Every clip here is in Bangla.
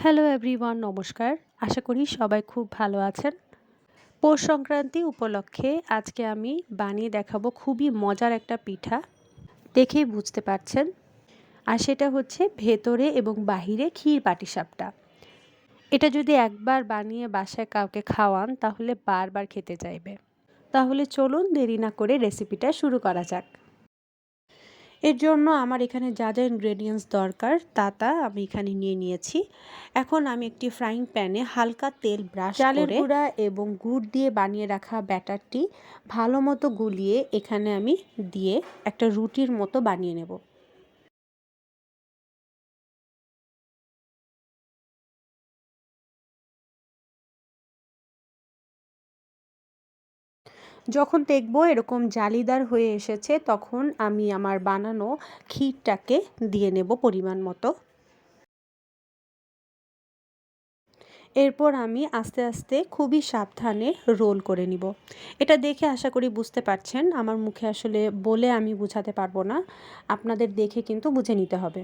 হ্যালো এভরিওয়ান নমস্কার। আশা করি সবাই খুব ভালো আছেন। পৌষ সংক্রান্তি উপলক্ষে আজকে আমি বানিয়ে দেখাবো খুবই মজার একটা পিঠা। দেখেই বুঝতে পারছেন। আর সেটা হচ্ছে ভেতরে এবং বাহিরে ক্ষীর পাটিসাপটা। এটা যদি একবার বানিয়ে বাসায় কাউকে খাওয়ান, তাহলে বারবার খেতে চাইবে। তাহলে চলুন দেরি না করে রেসিপিটা শুরু করা যাক। এর জন্য আমার এখানে যা যা ইনগ্রেডিয়েন্টস দরকার তা তা আমি এখানে নিয়ে নিয়েছি। এখন আমি একটি ফ্রাইং প্যানে হালকা তেল ব্রাশ চালের গুঁড়া এবং গুড় দিয়ে বানিয়ে রাখা ব্যাটারটি ভালো মতো গুলিয়ে এখানে আমি দিয়ে একটা রুটির মতো বানিয়ে নেব। যখন দেখব এরকম জালিদার হয়ে এসেছে, তখন আমি আমার বানানো ক্ষীরটাকে দিয়ে নেব পরিমাণ মতো। এরপর আমি আস্তে আস্তে খুবই সাবধানে রোল করে নিব। এটা দেখে আশা করি বুঝতে পারছেন, আমার মুখে আসলে বলে আমি বুঝাতে পারব না। আপনাদের দেখে কিন্তু বুঝে নিতে হবে।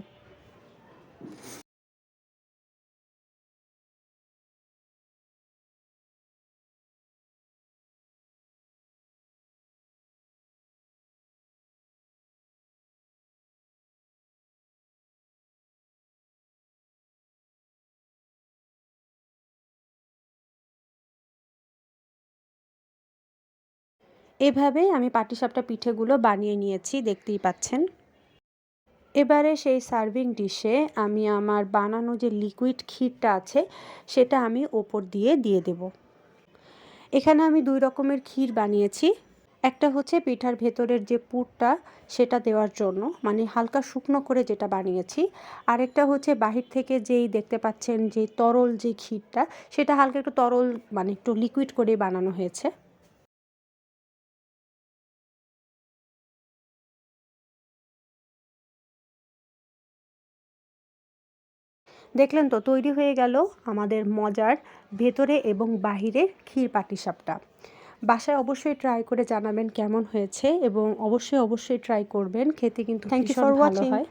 এভাবে আমি পাটিসাপটা পিঠেগুলো বানিয়ে নিয়েছি, দেখতেই পাচ্ছেন। এবারে সেই সার্ভিং ডিশে আমি আমার বানানো যে লিকুইড ক্ষীরটা আছে, সেটা আমি ওপর দিয়ে দিয়ে দেব। এখানে আমি দুই রকমের ক্ষীর বানিয়েছি। একটা হচ্ছে পিঠার ভেতরের যে পুরটা, সেটা দেওয়ার জন্য মানে হালকা শুকনো করে যেটা বানিয়েছি। আরেকটা হচ্ছে বাহির থেকে যেই দেখতে পাচ্ছেন যে তরল যে ক্ষীরটা, সেটা হালকা একটু তরল মানে একটু লিকুইড করে বানানো হয়েছে। দেখলেন তো তৈরি হয়ে গেল আমাদের মজার ভেতরে এবং বাহিরে ক্ষীর পাটিসাপটা। বাসায় অবশ্যই ট্রাই করে জানাবেন কেমন হয়েছে এবং অবশ্যই অবশ্যই ট্রাই করবেন। খেতে কিন্তু থ্যাংক ইউ ফর ওয়াচিং হয়।